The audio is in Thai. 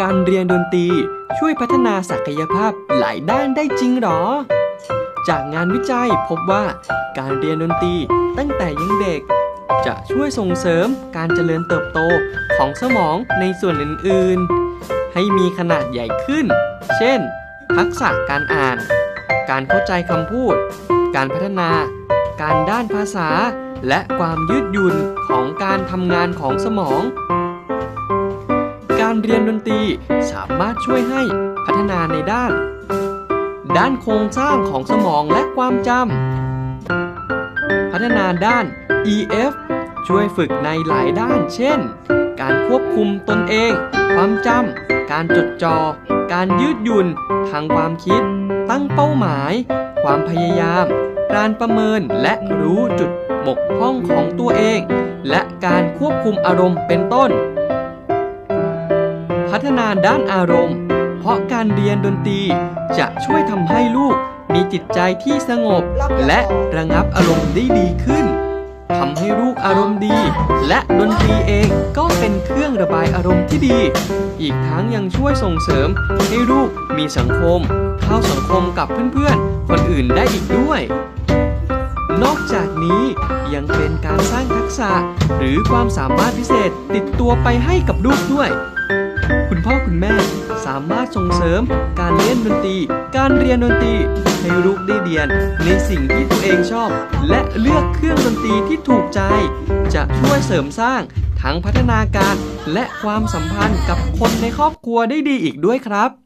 การเรียนดนตรีช่วยพัฒนาศักยภาพหลายด้านได้จริงหรอ จากงานวิจัยพบว่าการเรียนดนตรีตั้งแต่ยังเด็ก จะช่วยส่งเสริมการเจริญเติบโตของสมองในส่วนอื่น ๆ ให้มีขนาดใหญ่ขึ้น เช่น ทักษะการอ่าน การเข้าใจคำพูด การพัฒนา การด้านภาษา และความยืดหยุ่นของการทำงานของสมอง การเรียนดนตรี สามารถช่วยให้พัฒนาในด้าน ด้านโครงสร้างของสมองและความจำพัฒนาด้าน EF ช่วยฝึกในหลายด้าน เช่น การควบคุมตนเอง ความจำการจดจอ่อการยืดหยุ่น ทางความคิด ตั้งเป้าหมาย ความพยายาม การประเมินและรู้จุดบกพร่องของตัวเอง และการควบคุมอารมณ์เป็นต้น พัฒนาด้านอารมณ์ เพราะการเรียนดนตรีจะช่วยทำให้ลูกมีจิตใจที่สงบ และระงับอารมณ์ได้ดีขึ้นทำให้ลูกอารมณ์ดี และดนตรีเองก็เป็นเครื่องระบายอารมณ์ที่ดี อีกทั้งยังช่วยส่งเสริมให้ลูกมีสังคม เข้าสังคมกับเพื่อนๆ คนอื่นได้อีกด้วย นอกจากนี้ยังเป็นการสร้างทักษะหรือความสามารถพิเศษติดตัวไปให้กับลูกด้วย คุณแม่ สามารถส่งเสริมการเล่นดนตรี การเรียนดนตรีให้ลูกได้เรียน ในสิ่งที่ตัวเองชอบ และเลือกเครื่องดนตรีที่ถูกใจ จะช่วยเสริมสร้างทั้งพัฒนาการและความสัมพันธ์กับคนในครอบครัวได้ดีอีกด้วยครับ